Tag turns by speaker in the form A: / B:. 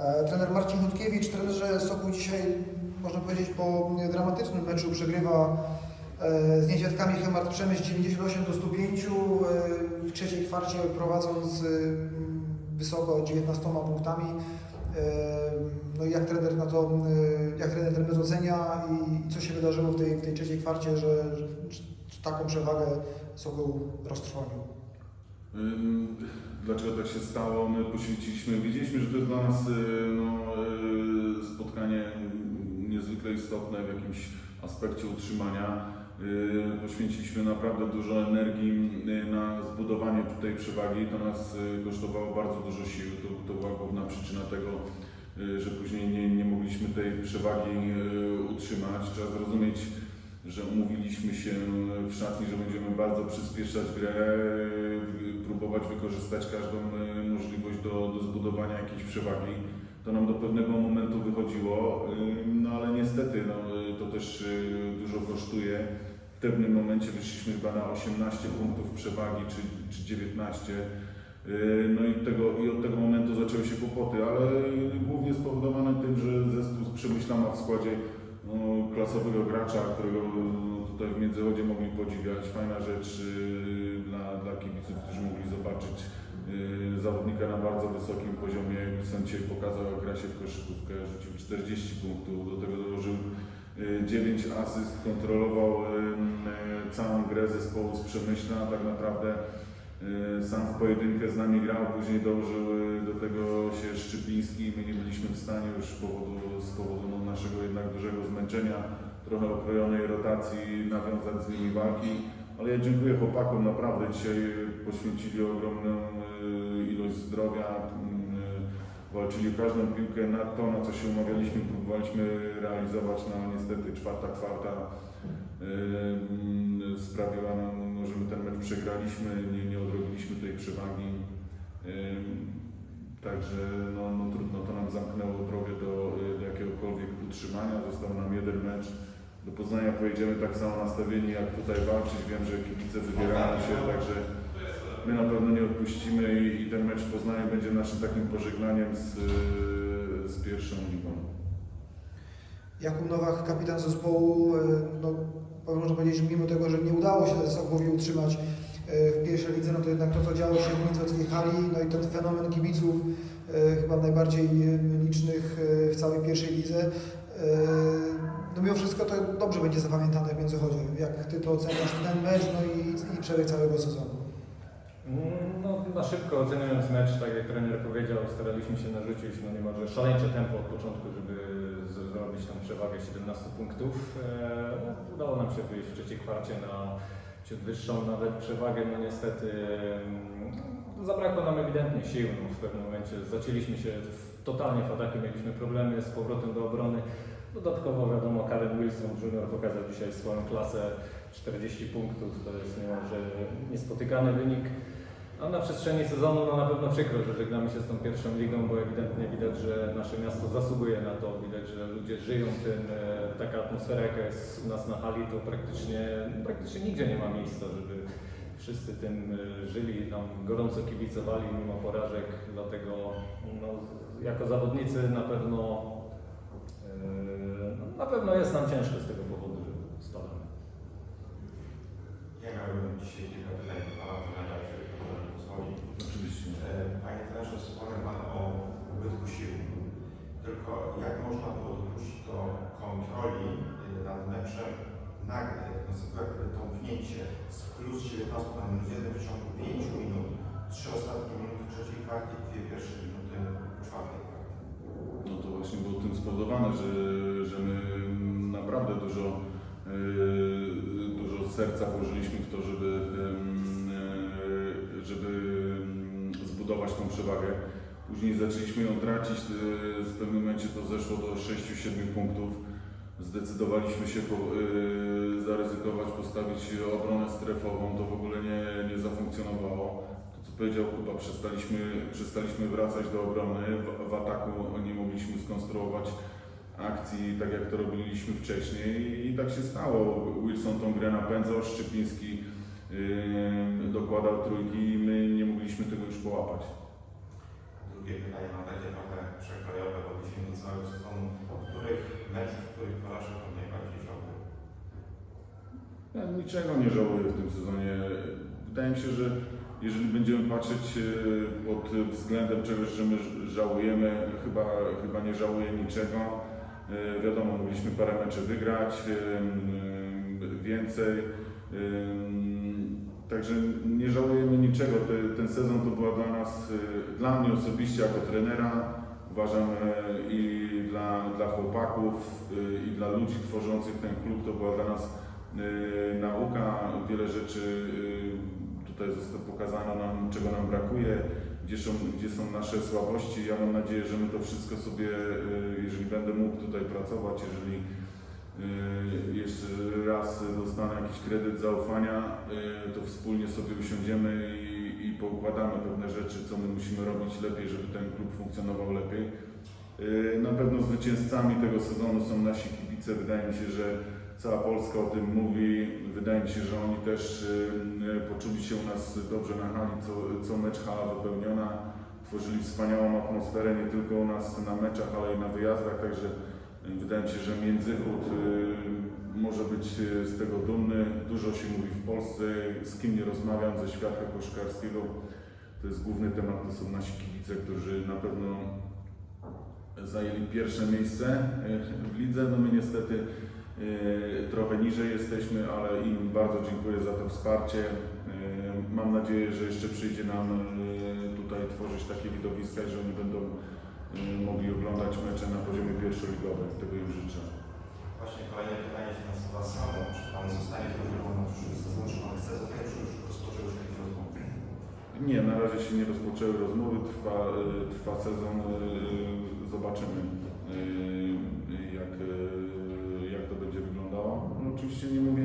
A: E, Trener Marcin Hutkiewicz, trenerze Soku dzisiaj, można powiedzieć, po dramatycznym meczu przegrywa e, z niedźwiadkami Chemart Przemyśl 98 do 105, e, w trzeciej kwarcie prowadząc wysoko 19 punktami. No i jak trener na to, jak trener ten ocenia i co się wydarzyło w tej, w tej trzeciej kwarcie, że, że taką przewagę Sokół roztrwonił?
B: Dlaczego tak się stało? My poświęciliśmy, wiedzieliśmy, że to jest dla nas y, no, y, spotkanie niezwykle istotne w jakimś aspekcie utrzymania. Y, Poświęciliśmy naprawdę dużo energii na zbudowanie tej przewagi. To nas kosztowało bardzo dużo sił. To, to była główna przyczyna tego, że później nie, nie mogliśmy tej przewagi utrzymać. Trzeba zrozumieć, że umówiliśmy się w szatni, że będziemy bardzo przyspieszać grę, próbować wykorzystać każdą y, możliwość do, do zbudowania jakiejś przewagi. To nam do pewnego momentu wychodziło, no ale niestety no, y, to też y, dużo kosztuje. W pewnym momencie wyszliśmy chyba na 18 punktów przewagi czy, czy 19. Y, No i, tego, i od tego momentu zaczęły się kłopoty, ale głównie spowodowane tym, że zespół z Przemyśla ma w składzie no, klasowego gracza, którego tutaj w Międzychodzie mogli podziwiać. Fajna rzecz dla, kibiców, którzy mogli zobaczyć y, zawodnika na bardzo wysokim poziomie. Wilson dzisiaj pokazał, jak gra się w koszykówkę, rzucił 40 punktów, do tego dołożył y, 9 asyst, kontrolował y, y, całą grę zespołu z Przemyśla, tak naprawdę y, sam w pojedynkę z nami grał, później dołożył y, do tego się Szczypiński. My nie byliśmy w stanie już z powodu, z powodu no, naszego jednak dużego zmęczenia, trochę okrojonej rotacji nawiązać z nimi walki. Ale ja dziękuję chłopakom, naprawdę dzisiaj poświęcili ogromną y, ilość zdrowia, y, walczyli o każdą piłkę na to, na co się umawialiśmy, próbowaliśmy realizować, no niestety czwarta kwarta y, sprawiła nam, no, że my ten mecz przegraliśmy, nie, nie odrobiliśmy tej przewagi. Także no, no, trudno, to nam zamknęło drogę do, do jakiegokolwiek utrzymania. Został nam jeden mecz. Do Poznania pojedziemy tak samo nastawieni jak tutaj walczyć. Wiem, że kibice wybierają się, także my na pewno nie odpuścimy i, i ten mecz w Poznaniu będzie naszym takim pożegnaniem z, z pierwszą ligą.
A: Jakub Nowak, kapitan zespołu, e, no, można powiedzieć, że mimo tego, że nie udało się Sokołowi utrzymać e, w pierwszej lidze, no to jednak to, co działo się w międzyockiej hali, no i ten fenomen kibiców, chyba najbardziej e, licznych e, w całej pierwszej lidze, e, no mimo wszystko to dobrze będzie zapamiętane w Międzychodzie. Jak Ty to oceniasz, ten mecz, no i, i przebieg całego sezonu?
C: Mm, No, na szybko oceniając mecz, tak jak trener powiedział, staraliśmy się narzucić no niemalże szaleńcze tempo od początku, żeby zrobić tą przewagę 17 punktów. E, no, udało nam się wyjść w trzeciej kwarcie na ciut wyższą nawet przewagę, no niestety mm, zabrakło nam ewidentnie sił. No, w pewnym momencie zacięliśmy się w, totalnie w ataku, mieliśmy problemy z powrotem do obrony. Dodatkowo wiadomo, Karen Wilson Jr. pokazał dzisiaj swoją klasę 40 punktów, to jest niemalże niespotykany wynik. A na przestrzeni sezonu no na pewno przykro, że żegnamy się z tą pierwszą ligą, bo ewidentnie widać, że nasze miasto zasługuje na to. Widać, że ludzie żyją tym. E, taka atmosfera, jaka jest u nas na hali, to praktycznie, praktycznie nigdzie nie ma miejsca, żeby wszyscy tym e, żyli, nam gorąco kibicowali mimo porażek. Dlatego no, jako zawodnicy na pewno e, no, na pewno jest nam ciężko z tego powodu, że spadamy.
D: Ja miałbym dzisiaj kilka pytań do Pana trenera, jeżeli Pan mi pozwoli.
B: Oczywiście.
D: E, Panie trenerze, wspomniał Pan o ubytku sił. Tylko jak można było dopuścić do kontroli nad meczem nagle, następne tąpnięcie z plus 19 na minus 1 w ciągu 5 minut, trzy ostatnie minuty trzeciej kwarty i dwie pierwsze minuty czwartej kwarty.
B: No to właśnie było tym spowodowane, że, że my naprawdę dużo, yy, dużo serca włożyliśmy w to, żeby, yy, żeby yy, zbudować tą przewagę. Później zaczęliśmy ją tracić, w pewnym momencie to zeszło do 6-7 punktów. Zdecydowaliśmy się po, yy, zaryzykować, postawić obronę strefową, to w ogóle nie, nie zafunkcjonowało. To co powiedział Kuba, przestaliśmy, przestaliśmy wracać do obrony, w, w ataku nie mogliśmy skonstruować akcji tak jak to robiliśmy wcześniej i tak się stało. Wilson tą grę napędzał, Szczypiński yy, dokładał trójki i my nie mogliśmy tego już połapać.
D: Drugie pytanie mam takie trochę przekrojowe. całego sezonu, których meczów, których porażek Pan najbardziej żałuje?
B: Ja niczego nie żałuję w tym sezonie. Wydaje mi się, że jeżeli będziemy patrzeć e, pod względem czegoś, że my żałujemy, chyba, chyba nie żałuję niczego. E, Wiadomo, mogliśmy parę meczy wygrać, więcej. Także nie żałujemy niczego. Te- Ten sezon to była dla nas, e, dla mnie osobiście jako trenera, uważam i dla, dla chłopaków, e, i dla ludzi tworzących ten klub, to była dla nas e, nauka. Wiele rzeczy tutaj zostało pokazano nam, czego nam brakuje, gdzie są, gdzie są nasze słabości. Ja mam nadzieję, że my to wszystko sobie, jeżeli będę mógł tutaj pracować, jeżeli e, jeszcze raz dostanę jakiś kredyt zaufania, e, to wspólnie sobie usiądziemy i, i poukładamy pewne rzeczy, co my musimy robić lepiej, żeby ten klub funkcjonował lepiej. E, Na pewno zwycięzcami tego sezonu są nasi kibice. Wydaje mi się, że cała Polska o tym mówi. Wydaje mi się, że oni też e, poczuli się u nas dobrze na hali, co, co mecz hala wypełniona. Tworzyli wspaniałą atmosferę nie tylko u nas na meczach, ale i na wyjazdach, także wydaje mi się, że Międzychód może być e, z tego dumny. Dużo się mówi w Polsce, z kim nie rozmawiam ze świata koszkarskiego. To jest główny temat, to są nasi kibice, którzy na pewno zajęli pierwsze miejsce e, w lidze. No my niestety e, trochę niżej jesteśmy, ale im bardzo dziękuję za to wsparcie. Mam nadzieję, że jeszcze przyjdzie nam tutaj tworzyć takie widowiska, że oni będą mogli oglądać mecze na poziomie pierwszoligowym. Tego im życzę.
D: Właśnie kolejne pytanie się nasuwa samo. Czy Pan zostanie trenerem na przyszły sezon, czy Pan chce zostać, czy już rozpoczęły się jakieś rozmowy?
B: Nie, na razie się nie rozpoczęły rozmowy, trwa, e, trwa sezon, e, zobaczymy e, jak, jak to będzie wyglądało. No, oczywiście nie mówię